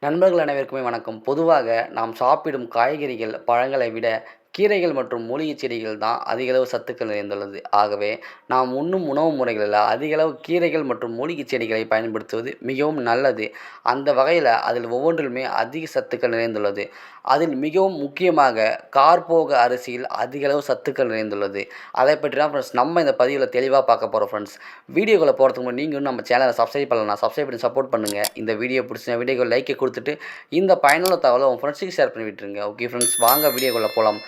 நண்பர்கள் அனைவருக்குமே வணக்கம். பொதுவாக நாம் சாப்பிடும் காய்கறிகள் பழங்களை விட கீரைகள் மற்றும் மூலிகைச் செடிகள் தான் அதிகளவு சத்துக்கள் நிறைந்துள்ளது. ஆகவே நாம் உண்ணும் உணவு முறைகளில் அதிகளவு கீரைகள் மற்றும் மூலிகை செடிகளை பயன்படுத்துவது மிகவும் நல்லது. அந்த வகையில் அதில் ஒவ்வொன்றிலுமே அதிக சத்துக்கள் நிறைந்துள்ளது. அதில் மிகவும் முக்கியமாக கார்போக அரிசியில் அதிகளவு சத்துக்கள் நிறைந்துள்ளது. அதை பற்றி தான் ஃப்ரெண்ட்ஸ் நம்ம இந்த பதிவில் தெளிவாக பார்க்க போகிறோம் ஃப்ரெண்ட்ஸ் வீடியோக்குள்ளே போகிறதுக்கு முன்னாடி நீங்கள் நம்ம சேனலை சப்ஸ்கிரைப் பண்ணலாம் சப்ஸ்கிரைப் பண்ணி சப்போர்ட் பண்ணுங்கள் இந்த வீடியோ பிடிச்ச வீடியோக்கு லைக்கை கொடுத்துட்டு இந்த பயனுள்ள தகவலை உங்கள் ஃப்ரெண்ட்ஸுக்கு ஷேர் பண்ணி விட்டுருங்க ஓகே ஃப்ரெண்ட்ஸ் வாங்க வீடியோக்குள்ளே போகலாம்.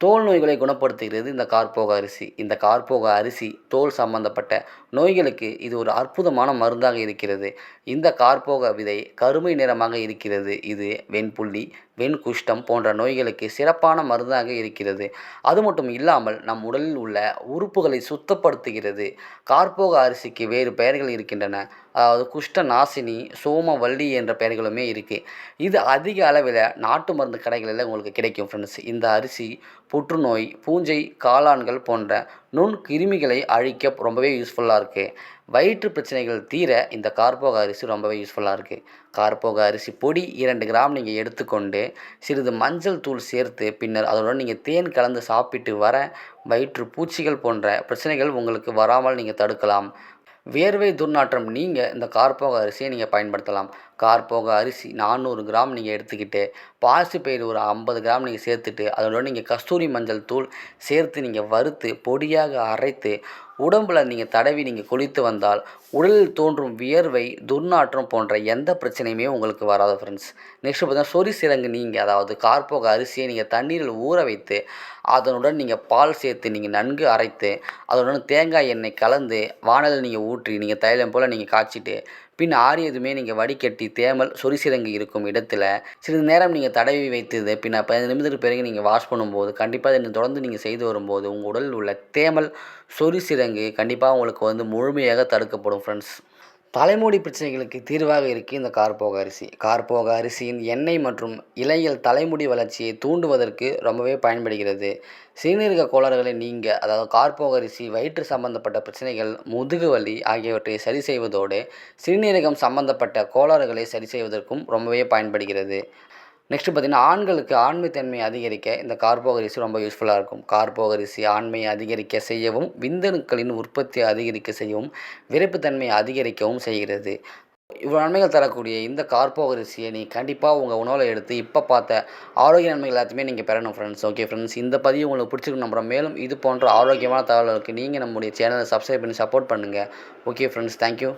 தோல் நோய்களை குணப்படுத்துகிறது இந்த கார்போக அரிசி. இந்த கார்போக அரிசி தோல் சம்பந்தப்பட்ட நோய்களுக்கு இது ஒரு அற்புதமான மருந்தாக இருக்கிறது. இந்த கார்போக விதை கருமை நிறமாக இருக்கிறது. இது வெண்புள்ளி வெண்குஷ்டம் போன்ற நோய்களுக்கு சிறப்பான மருந்தாக இருக்கிறது. அது மட்டும் இல்லாமல் நம் உடலில் உள்ள உறுப்புகளை சுத்தப்படுத்துகிறது. கார்போக அரிசிக்கு வேறு பெயர்கள் இருக்கின்றன. அதாவது குஷ்ட நாசினி சோமவல்லி என்ற பெயர்களுமே இருக்குது இது அதிக அளவில் நாட்டு மருந்து கடைகளில் உங்களுக்கு கிடைக்கும் ஃப்ரெண்ட்ஸ் இந்த அரிசி புற்றுநோய் பூஞ்சை காளான்கள் போன்ற நுண் கிருமிகளை அழிக்க ரொம்பவே யூஸ்ஃபுல்லாக இருக்குது வயிற்று பிரச்சனைகள் தீர இந்த கார்போக அரிசி ரொம்பவே யூஸ்ஃபுல்லாக இருக்குது கார்போக அரிசி பொடி இரண்டு கிராம் நீங்கள் எடுத்துக்கொண்டு சிறிது மஞ்சள் தூள் சேர்த்து பின்னர் அதோட நீங்கள் தேன் கலந்து சாப்பிட்டு வர வயிற்று பூச்சிகள் போன்ற பிரச்சனைகள் உங்களுக்கு வராமல் நீங்கள் தடுக்கலாம். வேர்வை துர்நாற்றம் நீங்கள் இந்த கார்போக அரிசியை நீங்கள் பயன்படுத்தலாம். கார்போக அரிசி நானூறு கிராம் நீங்கள் எடுத்துக்கிட்டு பாசிப்பயிறு ஒரு ஐம்பது கிராம் நீங்கள் சேர்த்துட்டு அதோட நீங்கள் கஸ்தூரி மஞ்சள் தூள் சேர்த்து நீங்கள் வறுத்து பொடியாக அரைத்து உடம்பில் நீங்கள் தடவி நீங்கள் குளித்து வந்தால் உடலில் தோன்றும் வியர்வை துர்நாற்றம் போன்ற எந்த பிரச்சனையுமே உங்களுக்கு வராது ஃப்ரெண்ட்ஸ் நெக்ஸ்ட் பார்த்தீங்கன்னா சொறி சிறங்கு நீங்கள் அதாவது கார்போக அரிசியை நீங்கள் தண்ணீரில் ஊற வைத்து அதனுடன் நீங்கள் பால் சேர்த்து நீங்கள் நன்கு அரைத்து அதனுடன் தேங்காய் எண்ணெய் கலந்து வானலில் நீங்கள் ஊற்றி நீங்கள் தைலம் போல் நீங்கள் காய்ச்சிட்டு பின் ஆறியதுமே நீங்கள் வடிகட்டி தேமல் சொரிசிறங்கு இருக்கும் இடத்துல சிறிது நேரம் நீங்கள் தடவி வைத்தது பின் பதினைந்து நிமிடத்துக்கு பிறகு நீங்கள் வாஷ் பண்ணும்போது கண்டிப்பாக இதை தொடர்ந்து நீங்கள் செய்து வரும்போது உங்கள் உடலில் உள்ள தேமல் சொரிசிறங்கு கண்டிப்பாக உங்களுக்கு வந்து முழுமையாக தடுக்கப்படும் ஃப்ரெண்ட்ஸ் தலைமுடி பிரச்சனைகளுக்கு தீர்வாக இருக்குது இந்த கார்போக அரிசி. கார்போக அரிசியின் எண்ணெய் மற்றும் இலைகள் தலைமுடி வளர்ச்சியை தூண்டுவதற்கு ரொம்பவே பயன்படுகிறது. சிறுநீரக கோளாறுகளை நீங்க அதாவது கார்போக அரிசி வயிற்று சம்பந்தப்பட்ட பிரச்சனைகள் முதுகு வலி ஆகியவற்றை சரி செய்வதோடு சிறுநீரகம் சம்பந்தப்பட்ட கோளாறுகளை சரி செய்வதற்கும் ரொம்பவே பயன்படுகிறது. நெக்ஸ்ட்டு பார்த்திங்கன்னா ஆண்களுக்கு ஆண்மைத்தன்மையை அதிகரிக்க இந்த கார்போகரிசி ரொம்ப யூஸ்ஃபுல்லாக இருக்கும். கார்போகரிசி ஆண்மையை அதிகரிக்க செய்யவும் விந்தணுக்களின் உற்பத்தியை அதிகரிக்க செய்யவும் விரைப்புத்தன்மையை அதிகரிக்கவும் செய்கிறது. இவ்வளோ நன்மைகள் தரக்கூடிய இந்த கார்போகரிசியை நீ கண்டிப்பாக உங்கள் உணவில் எடுத்து இப்போ பார்த்த ஆரோக்கிய நன்மைகள் எல்லாத்தையுமே நீங்கள் பெறணும் ஃப்ரெண்ட்ஸ் ஓகே ஃப்ரெண்ட்ஸ் இந்த பதிவு உங்களுக்கு பிடிச்சிருக்கு நம்புகிறோம் மேலும் இது போன்ற ஆரோக்கியமான தகவல்களுக்கு நீங்கள் நம்முடைய சேனலை சப்ஸ்கிரைப் பண்ணி சப்போர்ட் பண்ணுங்கள் ஓகே ஃப்ரெண்ட்ஸ் தேங்க்யூ